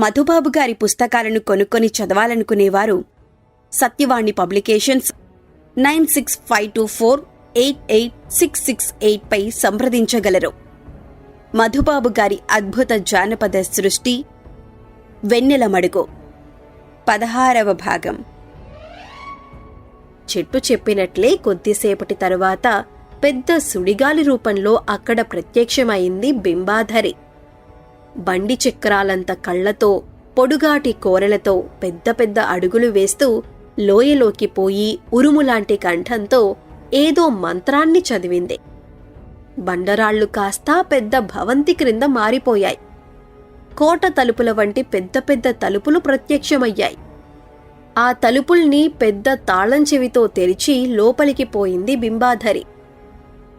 మధుబాబు గారి పుస్తకాలను కొనుక్కొని చదవాలనుకునేవారు. Satyavani publications nine six five two four eight eight six six eight పై సంప్రదించగలరు. మధుబాబు గారి అద్భుత జానపద సృష్టి వెన్నెల మడుగు. పదహారవ భాగం. చెట్టు చెప్పినట్లే కొద్దిసేపటి తరువాత పెద్ద సుడిగాలి రూపంలో అక్కడ ప్రత్యక్షమైంది బింబాధరి. బండి చక్రాలంత కళ్ళతో పొడుగాటి కోరలతో పెద్ద పెద్ద అడుగులు వేస్తూ లోయలోకి పోయి ఉరుములాంటి కంఠంతో ఏదో మంత్రాన్ని చదివింది. బండరాళ్ళు కాస్త పెద్ద భవంతి క్రింద మారిపోయాయి. కోట తలుపుల వంటి పెద్ద పెద్ద తలుపులు ప్రత్యక్షమయ్యాయి. ఆ తలుపుల్ని పెద్ద తాళం చెవితో తెరిచి లోపలికి పోయింది బింబాధరి.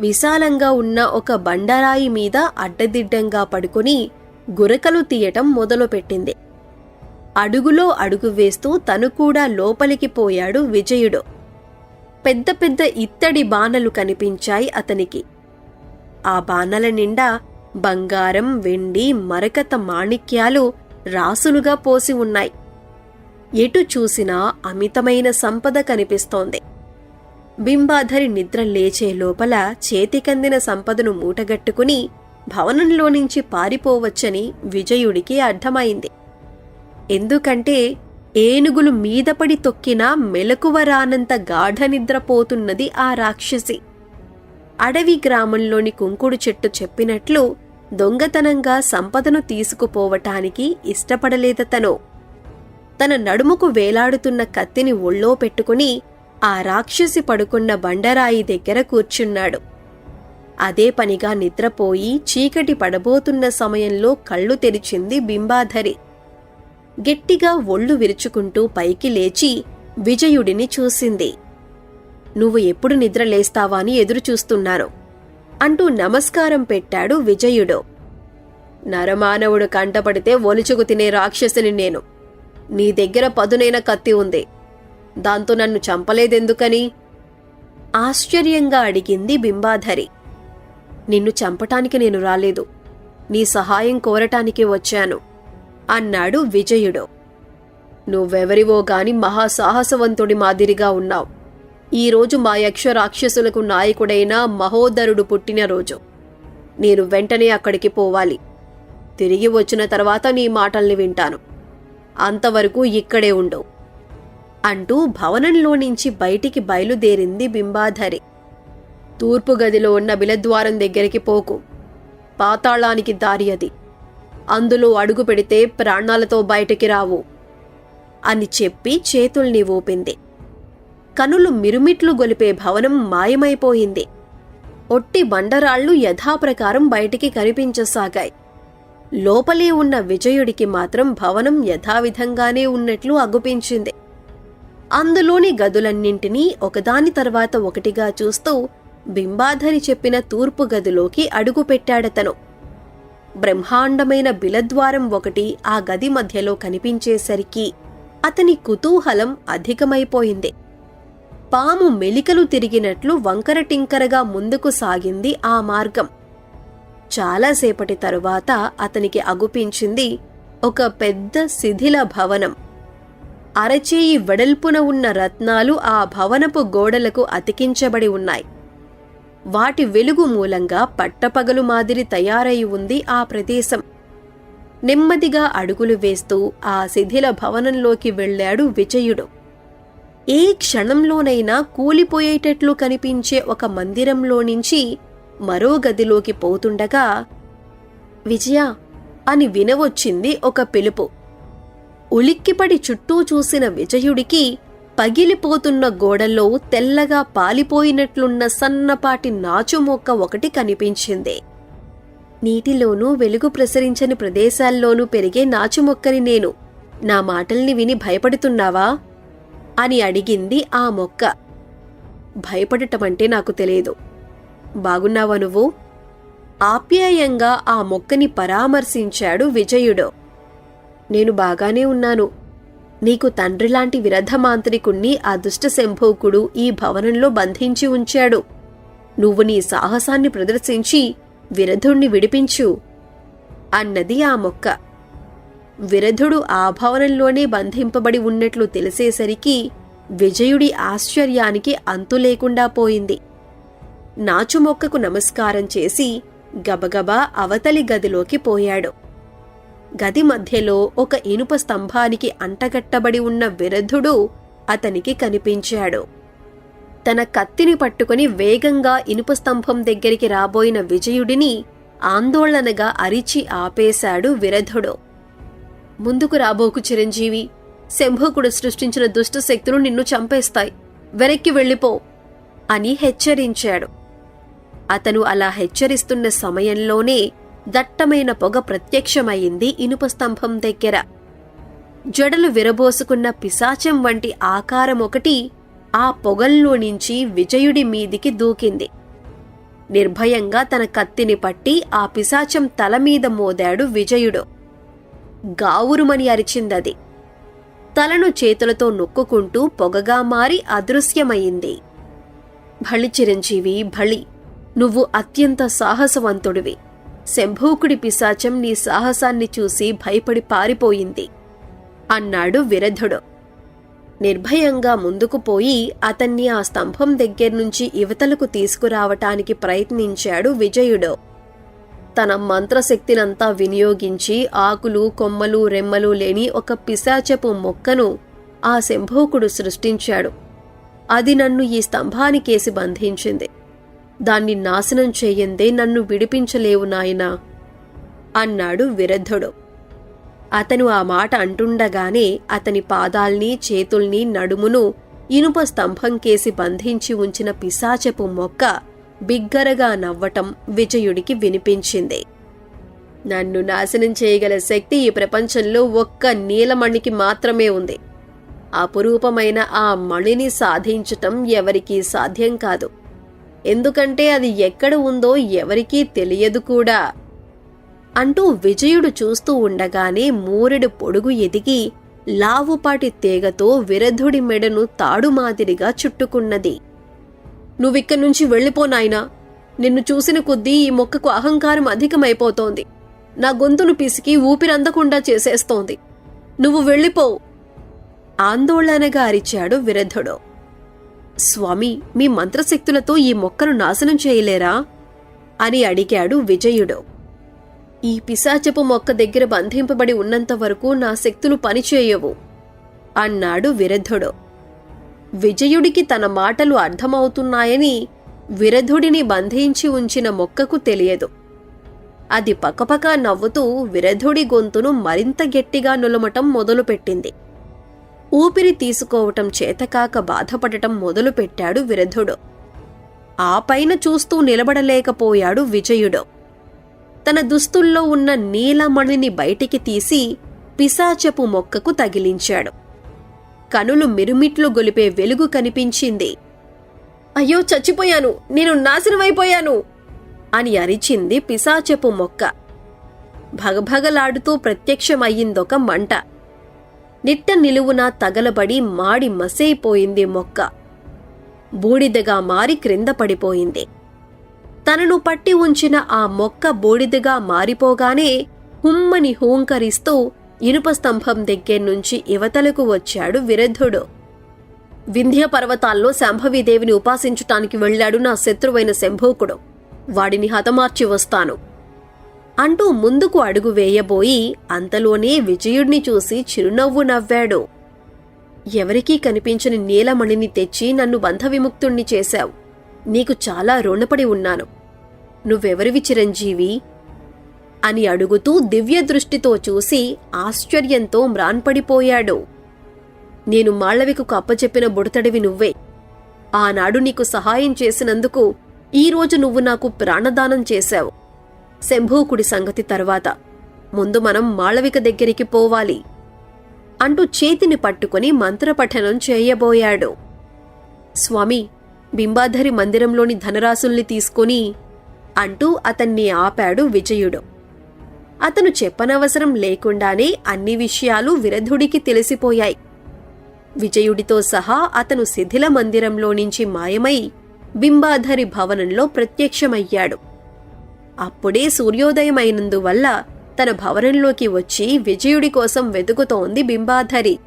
విశాలంగా ఉన్న ఒక బండరాయి మీద అడ్డదిడ్డంగా పడుకుని గురకలు తీయటం మొదలుపెట్టింది. అడుగులో అడుగు వేస్తూ తను కూడా లోపలికి పోయాడు విజయుడు. పెద్ద పెద్ద ఇత్తడి బాణలు కనిపించాయి అతనికి. ఆ బాణల నిండా బంగారం వెండి మరకత మాణిక్యాలు రాసులుగా పోసి ఉన్నాయి. ఎటు చూసినా అమితమైన సంపద కనిపిస్తోంది. బింబాధరి నిద్ర లేచే లోపల చేతికందిన సంపదను మూటగట్టుకుని భవనంలో నుంచి పారిపోవచ్చని విజయుడికి అర్థమైంది. ఎందుకంటే ఏనుగులు మీదపడి తొక్కినా మెలకువ రానంత గాఢ నిద్రపోతున్నది ఆ రాక్షసి. అడవి గ్రామంలోని కుంకుడు చెట్టు చెప్పినట్లు దొంగతనంగా సంపదను తీసుకుపోవటానికి ఇష్టపడలేదతను తన నడుముకు వేలాడుతున్న కత్తిని ఒళ్ళో పెట్టుకుని ఆ రాక్షసి పడుకున్న బండరాయి దగ్గర కూర్చున్నాడు. అదే పనిగా నిద్రపోయి చీకటి పడబోతున్న సమయంలో కళ్ళు తెరిచింది బింబాధరి. గట్టిగా ఒళ్ళు విరుచుకుంటూ పైకి లేచి విజయుడిని చూసింది. నువ్వు ఎప్పుడు నిద్ర లేస్తావా అని ఎదురుచూస్తున్నాను అంటూ నమస్కారం పెట్టాడు విజయుడు. నరమానవుడు కంటపడితే ఒలుచుకు తినే రాక్షసుని నేను. నీ దగ్గర పదునైన కత్తి ఉంది. దాంతో నన్ను చంపలేదెందుకని? ఆశ్చర్యంగా అడిగింది బింబాధరి. నిన్ను చంపటానికి నేను రాలేదు. నీ సహాయం కోరటానికి వచ్చాను. అన్నాడు విజయుడు. నువ్వెవరివో గాని మహాసాహసవంతుడి మాదిరిగా ఉన్నావు. ఈరోజు మా యక్ష రాక్షసులకు నాయకుడైన మహోదరుడు పుట్టినరోజు నేను వెంటనే అక్కడికి పోవాలి. తిరిగి వచ్చిన తర్వాత నీ మాటల్ని వింటాను. అంతవరకు ఇక్కడే ఉండు. అంటూ భవనంలో నుంచి బయటికి బయలుదేరింది బింబాధరి. తూర్పు గదిలో ఉన్న బిలద్వారం దగ్గరికి పోకు. పాతాళానికి దారి అది. అందులో అడుగు పెడితే ప్రాణాలతో బయటికి రావు అని చెప్పి చేతుల్ని ఊపింది. కనులు మిరుమిట్లు గొలిపే భవనం మాయమైపోయింది. ఒట్టి బండరాళ్ళు యథాప్రకారం బయటికి కనిపించసాగాయి. లోపలే ఉన్న విజయుడికి మాత్రం భవనం యథావిధంగానే ఉన్నట్లు అగుపించింది. అందులోని గదులన్నింటినీ ఒకదాని తర్వాత ఒకటిగా చూస్తూ బింబాధరి చెప్పిన తూర్పు గదిలోకి అడుగుపెట్టాడతను బ్రహ్మాండమైన బిలద్వారం ఒకటి ఆ గది మధ్యలో కనిపించేసరికి అతని కుతూహలం అధికమైపోయింది. పాము మెలికలు తిరిగినట్లు వంకర టింకరగా ముందుకు సాగింది ఆ మార్గం. చాలాసేపటి తరువాత అతనికి అగుపించింది ఒక పెద్ద శిథిల భవనం. అరచేయి వెడల్పున ఉన్న రత్నాలు ఆ భవనపు గోడలకు అతికించబడి ఉన్నాయి. వాటి వెలుగు మూలంగా పట్టపగలు మాదిరి తయారై ఉంది ఆ ప్రదేశం. నెమ్మదిగా అడుగులు వేస్తూ ఆ శిథిల భవనంలోకి వెళ్ళాడు విజయుడు. ఏ క్షణంలోనైనా కూలిపోయేటట్లు కనిపించే ఒక మందిరంలో నుంచి మరో గదిలోకి పోతుండగా విజయ అని వినవచ్చింది ఒక పిలుపు. ఉలిక్కిపడి చుట్టూ చూసిన విజయుడికి పగిలిపోతున్న గోడల్లో తెల్లగా పాలిపోయినట్లున్న సన్నపాటి నాచు మొక్క ఒకటి కనిపించింది. నీటిలోనూ వెలుగు ప్రసరించని ప్రదేశాల్లోనూ పెరిగే నాచు మొక్కని నేను నా మాటల్ని విని భయపడుతున్నావా? అని అడిగింది ఆ మొక్క. భయపడటమంటే నాకు తెలియదు. బాగున్నావా నువ్వు? ఆప్యాయంగా ఆ మొక్కని పరామర్శించాడు విజయుడు. నేను బాగానే ఉన్నాను. నీకు తండ్రిలాంటి విరధమాంత్రికుణ్ణి ఆ దుష్ట శంభోకుడు ఈ భవనంలో బంధించి ఉంచాడు. నువ్వు నీ సాహసాన్ని ప్రదర్శించి విరధుణ్ణి విడిపించు అన్నది ఆ మొక్క. విరధుడు ఆ భవనంలోనే బంధింపబడి ఉన్నట్లు తెలిసేసరికి విజయుడి ఆశ్చర్యానికి అంతు లేకుండా పోయింది. నాచుమొక్కకు నమస్కారం చేసి గబగబా అవతలి గదిలోకి పోయాడు. గది మధ్యలో ఒక ఇనుప స్తంభానికి అంటగట్టబడి ఉన్న విరధుడు అతనికి కనిపించాడు. తన కత్తిని పట్టుకుని వేగంగా ఇనుప స్తంభం దగ్గరికి రాబోయిన విజయుడిని ఆందోళనగా అరిచి ఆపేశాడు విరధుడు. ముందుకు రాబోకు చిరంజీవి శంభుకుడు సృష్టించిన దుష్ట శక్తులు నిన్ను చంపేస్తాయి. వెనక్కి వెళ్ళిపో అని హెచ్చరించాడు. అతను అలా హెచ్చరిస్తున్న సమయంలోనే దట్టమైన పొగ ప్రత్యక్షమైంది ఇనుప స్తంభం దగ్గర. జడలు విరబోసుకున్న పిశాచం వంటి ఆకారం ఒకటి ఆ పొగల్లో నుంచి విజయుడి మీదికి దూకింది. నిర్భయంగా తన కత్తిని పట్టి ఆ పిశాచం తల మీద మోదాడు విజయుడు. గావురుమని అరిచిందది. తలను చేతులతో నొక్కుకుంటూ పొగగా మారి అదృశ్యమైంది భళి చిరంజీవి భళి! నువ్వు అత్యంత సాహసవంతుడివి. శంభూకుడి పిశాచం నీ సాహసాన్ని చూసి భయపడి పారిపోయింది. అన్నాడు విరధుడు. నిర్భయంగా ముందుకు పోయి అతన్ని ఆ స్తంభం దగ్గర్నుంచి యువతలకు తీసుకురావటానికి ప్రయత్నించాడు విజయుడు. తన మంత్రశక్తినంతా వినియోగించి ఆకులు కొమ్మలు రెమ్మలు లేని ఒక పిశాచపు మొక్కను ఆ శంభోకుడు సృష్టించాడు. అది నన్ను ఈ స్తంభానికేసి బంధించింది. దాన్ని నాశనం చేయందే నన్ను విడిపించలేవు నాయనా అన్నాడు విరద్ధుడు. అతను ఆ మాట అంటుండగానే అతని పాదాల్ని చేతుల్ని నడుమును ఇనుప స్తంభం కేసి బంధించి ఉంచిన పిశాచపు మొక్క బిగ్గరగా నవ్వటం విజయుడికి వినిపించింది. నన్ను నాశనం చేయగల శక్తి ఈ ప్రపంచంలో ఒక్క నీలమణికి మాత్రమే ఉంది. అపురూపమైన ఆ మణిని సాధించటం ఎవరికీ సాధ్యం కాదు. ఎందుకంటే అది ఎక్కడ ఉందో ఎవరికీ తెలియదు కూడా. అంటూ విజయుడు చూస్తూ ఉండగానే మూరెడు పొడుగు ఎదిగి లావుపాటి తేగతో విరధుడి మెడను తాడు మాదిరిగా చుట్టుకున్నది. నువ్విక్కడి నుంచి వెళ్ళిపో నిన్ను చూసిన కొద్దీ ఈ మొక్కకు అహంకారం అధికమైపోతోంది. నా గొంతును పిసికి ఊపిరందకుండా చేసేస్తోంది. నువ్వు వెళ్ళిపో. ఆందోళనగా అరిచాడు విరధుడు. స్వామి మీ మంత్రశక్తులతో ఈ మొక్కను నాశనం చేయలేరా? అని అడిగాడు విజయుడు. ఈ పిశాచపు మొక్క దగ్గర బంధింపబడి ఉన్నంత వరకు నా శక్తులు పనిచేయవు అన్నాడు విరధుడు. విజయుడికి తన మాటలు అర్థమవుతున్నాయని విరధుడిని బంధించి ఉంచిన మొక్కకు తెలియదు. అది పకపక నవ్వుతూ విరధుడి గొంతును మరింత గట్టిగా నులమటం మొదలుపెట్టింది. ఊపిరి తీసుకోవటం చేతకాక బాధపడటం మొదలుపెట్టాడు విరధుడు. ఆ పైన చూస్తూ నిలబడలేకపోయాడు విజయుడు. తన దుస్తుల్లో ఉన్న నీలమణిని బయటికి తీసి పిశాచపు మొక్కకు తగిలించాడు. కనులు మిరుమిట్లు గొలిపే వెలుగు కనిపించింది. అయ్యో చచ్చిపోయాను. నేను నాశనమైపోయాను అని అరిచింది పిశాచపు మొక్క. భగభగలాడుతూ ప్రత్యక్షమయ్యిందొక మంట. నిట్ట నిలువున తగలబడి మాడి మసైపోయింది మొక్క. బూడిదగా మారి క్రింద పడిపోయింది. తనను పట్టి ఉంచిన ఆ మొక్క బూడిదగా మారిపోగానే హుమ్మని హూంకరిస్తూ ఇనుప స్తంభం దగ్గర్నుంచి యువతలకు వచ్చాడు విరద్ధుడు. వింధ్య పర్వతాల్లో శాంభవీదేవిని ఉపాసించటానికి వెళ్ళాడు నా శత్రువైన శంభూకుడు. వాడిని హతమార్చి వస్తాను. అంటూ ముందుకు అడుగు వేయబోయి అంతలోనే విజయుడిని చూసి చిరునవ్వు నవ్వాడు. ఎవరికీ కనిపించని నీలమణిని తెచ్చి నన్ను బంధవిముక్తుణ్ణి చేశావు. నీకు చాలా రుణపడి ఉన్నాను. నువ్వెవరివి చిరంజీవి? అని అడుగుతూ దివ్య దృష్టితో చూసి ఆశ్చర్యంతో మ్రాన్పడిపోయాడు. నేను మాళవికకు అప్పచెప్పిన బుడతడివి నువ్వే. ఆనాడు నీకు సహాయం చేసినందుకు ఈరోజు నువ్వు నాకు ప్రాణదానం చేశావు. శంభూకుడి సంగతి తర్వాత ముందు మనం మాళవిక దగ్గరికి పోవాలి అంటూ చేతిని పట్టుకుని మంత్రపఠనం చేయబోయాడు. స్వామి బింబాధరి మందిరంలోని ధనరాశుల్ని తీసుకొని అంటూ అతన్ని ఆపాడు విజయుడు. అతను చెప్పనవసరం లేకుండానే అన్ని విషయాలు విరధుడికి తెలిసిపోయాయి. విజయుడితో సహా అతను శిథిల మందిరంలో నుంచి మాయమై బింబాధరి భవనంలో ప్రత్యక్షమయ్యాడు. అప్పుడే సూర్యోదయమైనందువల్ల తన భవనంలోకి వచ్చి విజయుడి కోసం వెతుకుతోంది బింబాధరి.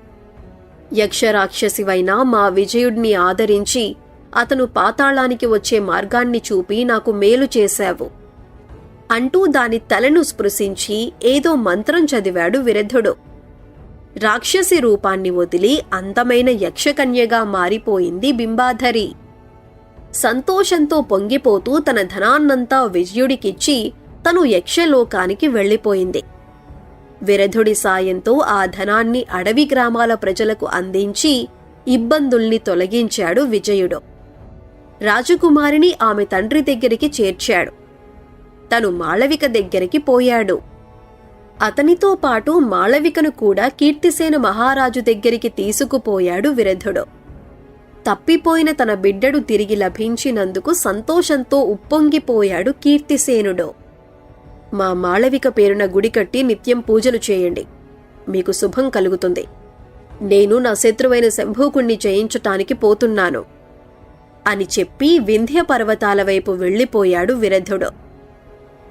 యక్షరాక్షసివైన మా విజయుడిని ఆదరించి అతను పాతాళానికి వచ్చే మార్గాన్ని చూపి నాకు మేలు చేశావు. అంటూ దాని తలను స్పృశించి ఏదో మంత్రం చదివాడు విరధుడు రాక్షసి రూపాన్ని వదిలి అందమైన యక్షకన్యగా మారిపోయింది బింబాధరి. సంతోషంతో పొంగిపోతూ తన ధనాన్నంతా విజయుడికిచ్చి తను యక్షలోకానికి వెళ్ళిపోయింది. విరధుడి సాయంతో ఆ ధనాన్ని అడవి గ్రామాల ప్రజలకు అందించి ఇబ్బందుల్ని తొలగించాడు విజయుడు. రాజకుమారిని ఆమె తండ్రి దగ్గరికి చేర్చాడు. తను మాళవిక దగ్గరికి పోయాడు. అతనితో పాటు మాళవికను కూడా కీర్తిసేన మహారాజు దగ్గరికి తీసుకుపోయాడు విరధుడు. తప్పిపోయిన తన బిడ్డడు తిరిగి లభించినందుకు సంతోషంతో ఉప్పొంగిపోయాడు కీర్తిసేనుడు. మా మాళవిక పేరున గుడి కట్టి నిత్యం పూజలు చేయండి. మీకు శుభం కలుగుతుంది. నేను నా శత్రువైన శంభూకుణ్ణి జయించటానికి పోతున్నాను. అని చెప్పి వింధ్య పర్వతాల వైపు వెళ్ళిపోయాడు విరధుడు.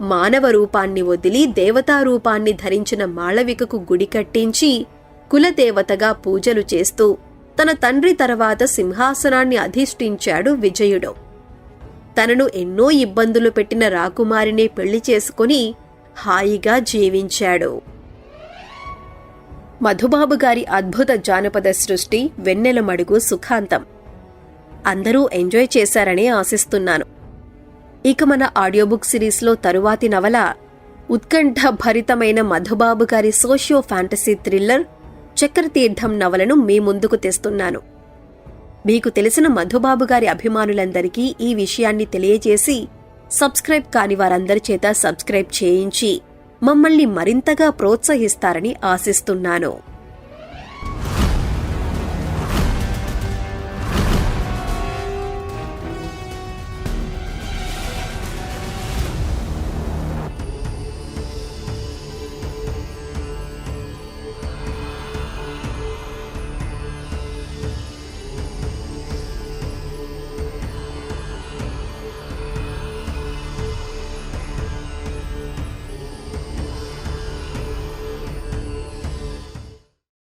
మానవ రూపాన్ని వదిలి దేవతా రూపాన్ని ధరించిన మాళవికకు గుడి కట్టించి కులదేవతగా పూజలు చేస్తూ తన తండ్రి తర్వాత సింహాసనాన్ని అధిష్ఠించాడు విజయుడు. తనను ఎన్నో ఇబ్బందులు పెట్టిన రాకుమారిని పెళ్ళి చేసుకుని హాయిగా జీవించాడు. మధుబాబు గారి అద్భుత జానపద సృష్టి వెన్నెల మడుగు సుఖాంతం. అందరూ ఎంజాయ్ చేశారని ఆశిస్తున్నాను. ఇక మన ఆడియో బుక్ సిరీస్లో తరువాతి నవల ఉత్కంఠ భరితమైన మధుబాబు గారి సోషియో ఫ్యాంటసీ థ్రిల్లర్ చక్రతీర్థం నవలను మీ ముందుకు తెస్తున్నాను. మీకు తెలిసిన మధుబాబు గారి అభిమానులందరికీ ఈ విషయాన్ని తెలియజేసి సబ్స్క్రైబ్ కాని వారందరి చేత సబ్స్క్రైబ్ చేయించి మమ్మల్ని మరింతగా ప్రోత్సహిస్తారని ఆశిస్తున్నాను.